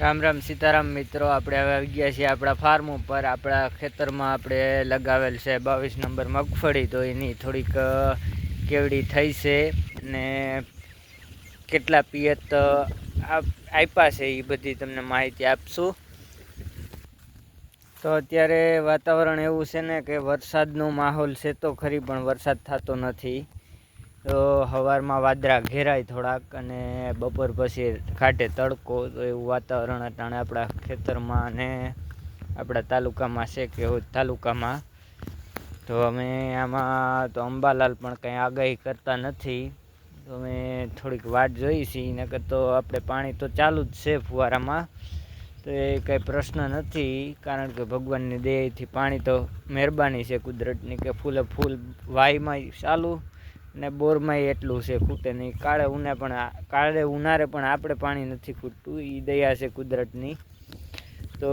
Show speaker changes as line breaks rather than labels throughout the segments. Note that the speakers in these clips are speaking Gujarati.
રામ રામ સીતારામ મિત્રો, આપણે હવે આવી ગયા છીએ આપણા ફાર્મ ઉપર. આપણા ખેતરમાં આપણે લગાવેલ છે બાવીસ નંબર મગફળી, તો એની થોડીક કેવડી થઈ છે ને કેટલા પિયત આપ- આપ્યા છે એ બધી તમને માહિતી આપશું. તો અત્યારે વાતાવરણ એવું છે ને કે વરસાદનો માહોલ છે તો ખરી, પણ વરસાદ થતો નથી. તો સવારમાં વાદરા ઘેરાય થોડાક અને બપોર પછી ખાટે તડકો, તો એવું વાતાવરણ અટાણે આપણા ખેતરમાં અને આપણા તાલુકામાં છે કે તાલુકામાં. તો અમે આમાં તો અંબાલાલ પણ કંઈ આગાહી કરતા નથી. તો અમે થોડીક વાટ જોઈ છીએ નકર તો આપણે પાણી તો ચાલુ જ છે ફુવારામાં. તો એ કંઈ પ્રશ્ન નથી, કારણ કે ભગવાનની દયાથી પાણી તો મહેરબાની છે કુદરતની, કે ફૂલે ફૂલ વાયમાં ચાલુ. ને બોરમાંય એટલું છે, ખૂટે નહીં. કાળે ઉને પણ કાળે ઉનાળે પણ આપણે પાણી નથી ખૂટતું એ દયા છે કુદરતની. તો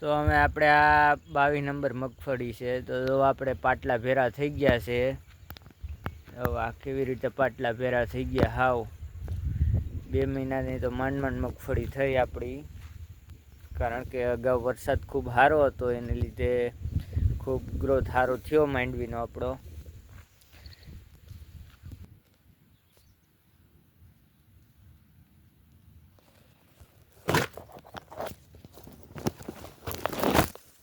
તો અમે આપણે આ બાવીસ નંબર મગફળી છે, તો આપણે પાટલા ભેરા થઈ ગયા છે. હવે આ કેવી રીતે પાટલા ભેરા થઈ ગયા? હાવ. બે મહિનાની તો માંડ માંડ મગફળી થઈ આપણી. કારણ કે અગાઉ વરસાદ ખૂબ સારો હતો, એને લીધે ખૂબ ગ્રોથ સારો થયો માંડવીનો આપણો.